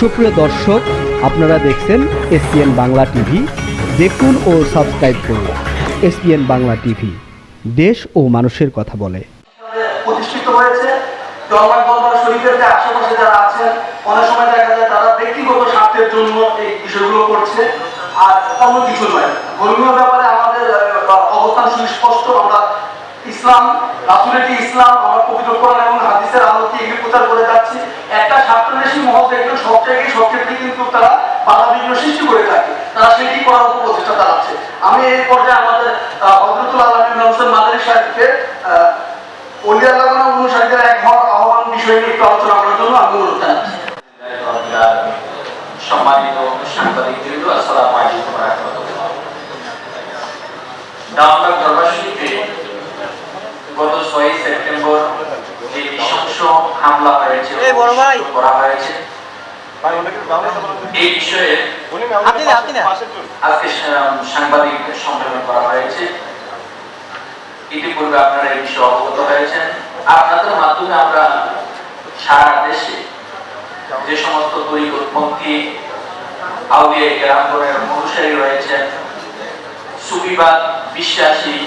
সুপ্রিয় দর্শক, আপনারা দেখছেন এসপিএন বাংলা টিভি। দেখুন ও সাবস্ক্রাইব করুন এসপিএন বাংলা টিভি। দেশ ও মানুষের কথা বলে। প্রতিষ্ঠিত হয়েছে। দরবার শরীফের আশেপাশে যারা আছেন, অনেক সময় দেখা যায় তারা ব্যক্তিগত স্বার্থের জন্য এই বিষয়গুলো করছে। আর অন্য কিছু নয়। ধর্মীয় ব্যাপারে আমাদের অবস্থান সুস্পষ্ট। আমরা ইসলাম রাসুলেটি ইসলাম আমরা পবিত্র কোরআন এবং হাদিসের আলোকে এগিয়ে প্রচার করে যাচ্ছি। একটা স্বার্থন্বেষী মহল দেখবেন সব জায়গায় সব ক্ষেত্রে কিন্তু তারা বাধা বিঘ্ন সৃষ্টি করে থাকে। তারা সেটি করার উপর প্রচেষ্টা চালাচ্ছে। আমি এই পর্যায়ে আমাদের আহ, হযরতুল আলমী হোসেন মাদারি সাহেবকে অনুসারীদের এক হওয়ার আহ্বান বিষয় একটু আলোচনা করার জন্য আমি অনুরোধ জানাচ্ছি। সম্মানিত আসসালামু আলাইকুম রাহমাতুল্লাহ। গত ছয় সেপ্টেম্বর যে নৃশংস হামলা হয়েছে। করা হয়েছে। এই বিষয়ে আপনি না আপনি না। আজকে সা- সম্মেলন করা হয়েছে। ইতিপূর্বে আপনারা এই বিষয়ে অবগত হয়েছেন। আপনাদের মাধ্যমে আমরা সারা দেশে যে সমস্ত তরিকপন্থী আউলিয়া গ্রামগণের অনুসারী রয়েছেন সুফিবাদ বিশ্বাসী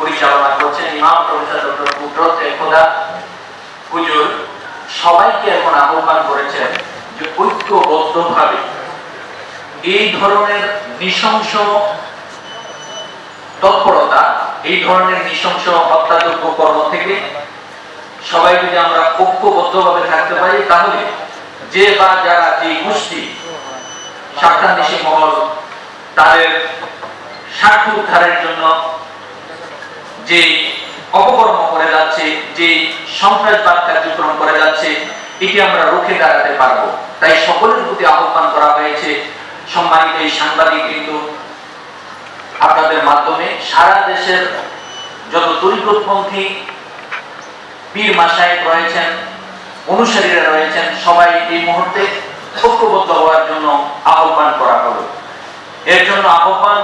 পরিচালনা করছেন ইমাম, প্রফেসর ডক্টর কুদরত, একদা হুজুর, সবাইকে এখন আহ্বান করেছেন যে ঐক্যবদ্ধভাবে এই ধরনের নৃশংস তৎপরতা, এই ধরনের নৃশংস হত্যাযোগ্য কর্ম থেকে সবাই যদি আমরা ঐক্যবদ্ধভাবে থাকতে পারি, তাহলে যে বা যারা যে গোষ্ঠী স্বার্থান্বেষী মহল তাদের স্বার্থ উদ্ধারের জন্য যে অপকর্ম করে যাচ্ছে, যে সন্ত্রাসবাদ কার্যক্রম করে যাচ্ছে, এটি আমরা রুখে দাঁড়াতে পারব। তাই সকলের প্রতি আহ্বান করা হয়েছে। সম্মানিত এই সাংবাদিক কিন্তু আপনাদের মাধ্যমে সারা দেশের যত তরিকতপন্থী পীর মাসায়েক রয়েছেন, অনুসারীরা রয়েছেন, সবাই এই মুহূর্তে ঐক্যবদ্ধ হওয়ার জন্য আহ্বান করা হলো। এর জন্য আহ্বান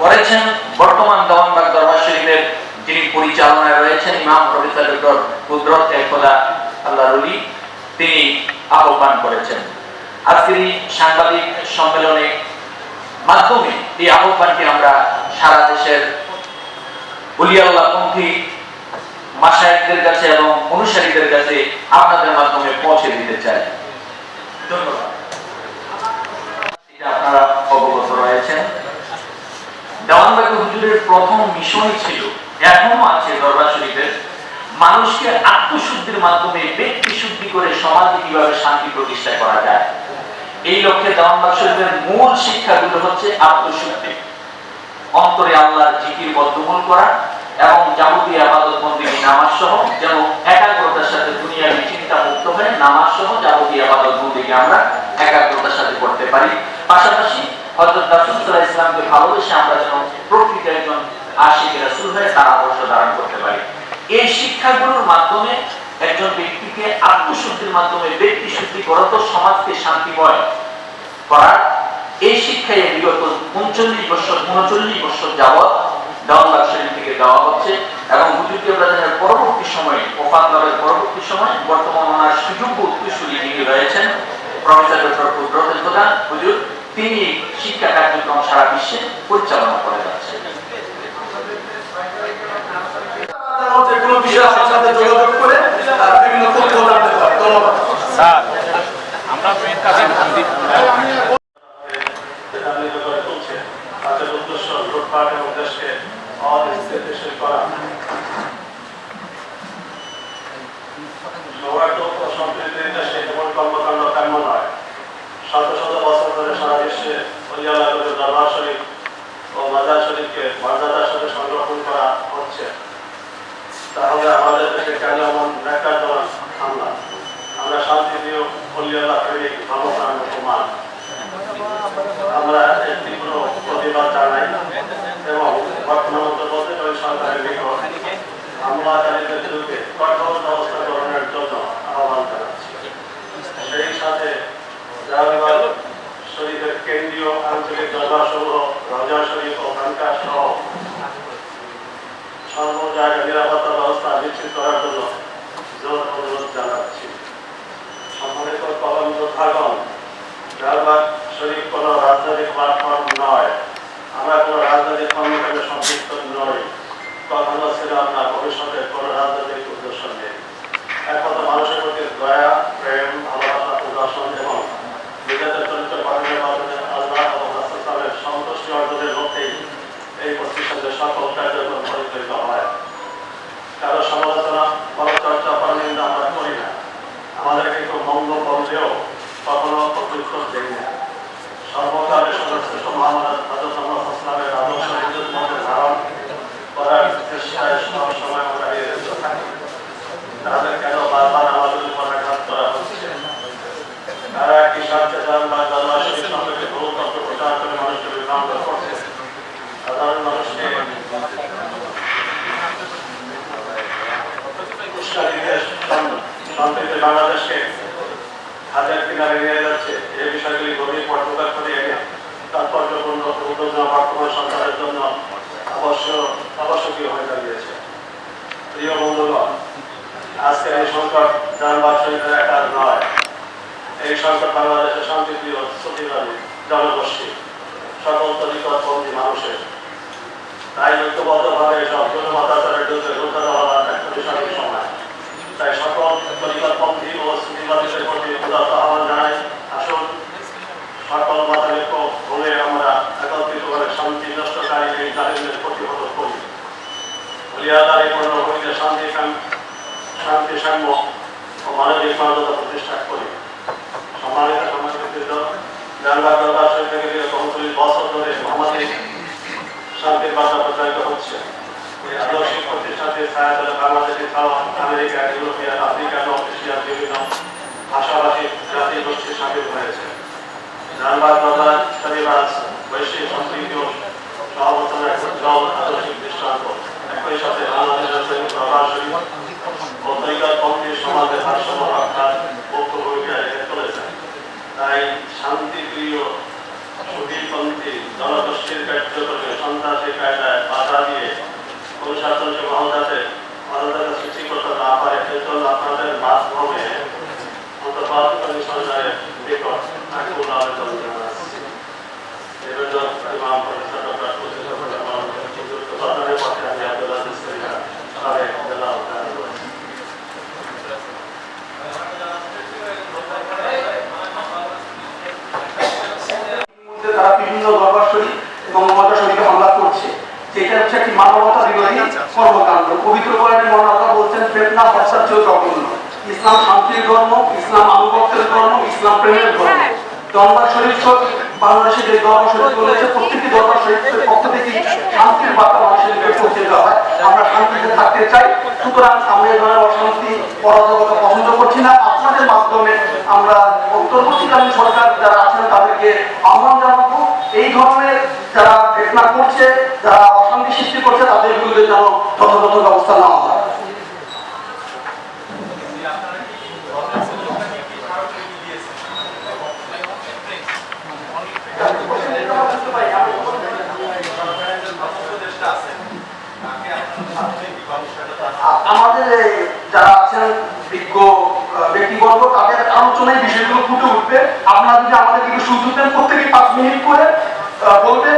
করেছেন বর্তমান দেওয়ানবাগ দরবার শরীফের যিনি পরিচালনায় রয়েছেন ইমাম প্রফেসর কুদরত তিনি আহ্বান করেছেন। আজকের সাংবাদিক সম্মেলনে মাধ্যমে এই আহ্বানটি আমরা সারা দেশের উলিয়াল্লাহ পন্থী মাসায়কদের কাছে এবং অনুসারীদের কাছে আপনাদের মাধ্যমে পৌঁছে দিতে চাই। আপনারা অবগত রয়েছেন। দেওয়ানবাগি হুজুরের প্রথম মিশনই ছিল এখনও আছে দরবার শরীফের মানুষকে মাধ্যমে ব্যক্তি শুদ্ধি করে সমাজে কীভাবে শান্তি প্রতিষ্ঠা করা যায়? এই লক্ষ্যে দেওয়ানবাগ শরীফের মূল শিক্ষাগুলো হচ্ছে আত্মশুদ্ধি। অন্তরে আল্লাহর জিকির বদ্ধমূল করা এবং যাবতীয় আবাদত বন্দী নামাজ সহ যেন একাগ্রতার সাথে দুনিয়ার চিন্তা মুক্ত হয়ে নামাজ সহ যাবতীয় আবাদত বন্দীকে আমরা একাগ্রতার সাথে করতে পারি। পাশাপাশি হযরত রাসূলুল্লাহ ইসলামকে ভালোবেসে আমরা যেন প্রকৃত একজন আশিক রাসূল হয়ে তার আদর্শ ধারণ করতে পারি। এই শিক্ষাগুলোর মাধ্যমে একজন ব্যক্তিকে আত্মশুদ্ধির মাধ্যমে ব্যক্তি শুদ্ধি করত সমাজকে শান্তিময় করার। এই শিক্ষায় বিগত উনচল্লিশ বছর উনচল্লিশ বছর যাবৎ দেওয়ানবাগ শরীফ থেকে দেওয়া হচ্ছে এবং হুজুরকে ব্রাদানের পরবর্তী সময়ে ওফাতলের পরবর্তী সময়ে বর্তমান ওনার সুযোগ্য উত্তরসূরি যিনি রয়েছেন, প্রফেসর ডক্টর কুদরতের প্রধান, হুজুর, তিনি শিক্ষা কার্যক্রম সারা বিশ্বে পরিচালনা করে যাচ্ছেন। কোনো বিষয় আমার সাথে যোগাযোগ করে আহ, বিভিন্ন তথ্য জানতে পারে ধন্যবাদ স্যার আমরা মেয়ের কাছে মন্দির যেখানে করে চলছে তাদের উদ্দেশ্য লুটপাট এবং দেশকে অস্থিতিশীল করা সৌরাষ্ট্র ও সম্প্রীতির দেশে এমন কর্মকাণ্ড কাম্য নয় শত শত বছর ধরে সারা বিশ্বে অলিয়াল্লাহ দরবার শরীফ ও মাজার শরীফকে মর্যাদার সাথে সংরক্ষণ করা হচ্ছে তাহলে আমাদের দেশে কেন এমন ন্যাকারজনক ধর্মপ্রাণ মুসলমান আমরা এর তীব্র প্রতিবাদ জানাই এবং বর্তমান অন্তর্বর্তী সরকারের নিকট হামলাকারীদের বিরুদ্ধে কঠোর ব্যবস্থা গ্রহণের জন্য আহ্বান জানাচ্ছি। সেই সাথে জাহাঙ্গীর শরীফের কেন্দ্রীয় আঞ্চলিক দরবার সমূহ রজা শরীফ ও খানকা সহ সর্ব জায়গায় নিরাপত্তা ব্যবস্থা নিশ্চিত করার জন্য জোর অনুরোধ জানাচ্ছি। সম্মানিত থাকুন। জাহাঙ্গীর শরীফ কোনো রাজনৈতিক প্ল্যাটফর্ম নয়। আমরা কোনো রাজনৈতিক কর্মকাণ্ডে সম্পৃক্ত নই কখনো ছিলাম না ভবিষ্যতে কোনো রাজনৈতিক উদ্দেশ্য নেই একমাত্র মানুষের প্রতি দয়া প্রেম ভালোবাসা প্রদর্শন এবং নিজেদের চরিত্র গঠনের মাধ্যমে আল্লাহ এবং রাসূলের সন্তুষ্টি অর্জনের লক্ষ্যেই এই প্রতিষ্ঠানের সকল কার্যক্রম পরিচালিত হয় কারও সমালোচনা পরচর্চা পরনিন্দা আমরা করি না আমাদেরকে কেউ মন্দ বললেও কখনো প্রত্যুত্তর দেই না সর্বকালের সর্বশ্রেষ্ঠ মহামানব হজরত মোহাম্মদ ইসলামের আদর্শ নিজের মধ্যে ধারণ করার চেষ্টায় সব সময় আমরা নিয়োজিত থাকি তাদের কেন বারবার আমাদের উপর আঘাত করা হচ্ছে তারা একটি স্বার্থে যান বা জনবাসী সম্পর্কে বহু তথ্য প্রচার করে মানুষকে বিভ্রান্ত করছে সাধারণ মানুষকে উস্কানি দিয়ে শান্তিতে বাংলাদেশকে হাজার কিনারে নিয়ে যাচ্ছে এই বিষয়গুলি গভীর পর্যবেক্ষণ করে তাৎপর্যপূর্ণ উদ্যোগ বর্তমান সরকারের জন্য আবশ্যক আবশ্যকীয় হয়ে দাঁড়িয়েছে। প্রিয় বন্ধুগণ, আজকের এই সংকট যানবাহন শরীরের একার নয়। এই সংকট বাংলাদেশের শান্তিপ্রিয় প্রতিবাদী জনগোষ্ঠী, সকল তরিকতবন্দী মানুষের। তাই ঐক্যবদ্ধভাবে সব গুণমতাচারের বিরুদ্ধে রুখে দেওয়া একটা বিষয় সময়। তাই সকল তরিকতবন্দী ও সুবিবাদীদের প্রতি উদাত্ত আহ্বান আসুন সকল মতানৈক্য ভুলে আমরা শান্তি নষ্টকারী এই প্রতিহত করি। হলিয়াদারি ভূমিতে শান্তি শান্তি সাম্য ও মানবিক মর্যাদা প্রতিষ্ঠা করি। সম্মানিত সমাজবৃন্দ জানবার থেকে বছর ধরে মহামারী শান্তির বার্তা প্রচারিত হচ্ছে। আদর্শিক প্রতিষ্ঠানটির ছায়াতলে বাংলাদেশে আমেরিকা ইউরোপিয়ান আফ্রিকা, নর্থ এশিয়ার বিভিন্ন ভাষাভাষী জাতি গোষ্ঠী সামিল হয়েছে। জানবার দরবার শনিবার বৈশ্বিক সম্প্রীতি ও সহাবর্তনের এক উজ্জ্বল আদর্শিক দৃষ্টান্ত। একই সাথে বাংলাদেশের সৈনিক দরবার শরীফ ও তরিকার পন্থী সমাজের ভারসাম্য রক্ষার মুখ্য ভূমিকা রেখে চলেছে তাই শান্তিপ্রিয় সুদীপন্থী জনগোষ্ঠীর কার্যক্রমে সন্ত্রাসী কায়দায় বাধা দিয়ে অনুশাসন সে মহদাতে মহদাতে সৃষ্টি করতে না পারে এজন্য আপনাদের মাধ্যমে অন্তর্বাদী সরকারের নিকট আকুল আবেদন জানাচ্ছি বিভিন্ন ইমাম প্রফেসর ডক্টর ফজলুর রহমান প্রধানের পক্ষে আমি আব্দুল আজিজ সরিয়া সাবেক জেলা উদ্যান করেছি মধ্যে তারা বিভিন্ন দরবার শরীফ এবং মমতা শরীফে হামলা করছে যেটা হচ্ছে একটি মানবতা বিরোধী কর্মকাণ্ড পবিত্র কোরআনে মহান আল্লাহ বলছেন ফেতনা চেয়েও জঘন্য। ইসলাম শান্তির ধর্ম ইসলাম আনুগত্যের ধর্ম ইসলাম প্রেমের ধর্ম দরবার শরীফ বাংলাদেশে যে দরবার শরীফ রয়েছে প্রত্যেকটি দরবার শরীফের পক্ষ থেকে শান্তির বার্তা মানুষের পৌঁছে দেওয়া হয়। আমরা শান্তিতে থাকতে চাই সুতরাং আমরা এই ধরনের অশান্তি পরাজগতা পছন্দ করছি না। আপনাদের মাধ্যমে আমরা অন্তর্বর্তীকালীন সরকার যারা আছেন তাদেরকে আহ্বান জানাব। এই ধরনের যারা ঘটনা করছে যারা অশান্তি সৃষ্টি করছে, তাদের বিরুদ্ধে যেন যথাযথ ব্যবস্থা নেওয়া হয়। আমাদের যারা আছেন বিজ্ঞ ব্যক্তিবর্গ, তাদের আলোচনায় বিষয়গুলো ফুটে উঠবে। আপনারা যদি আমাদের একটু সুযোগ দেন প্রত্যেকে পাঁচ মিনিট করে বলবেন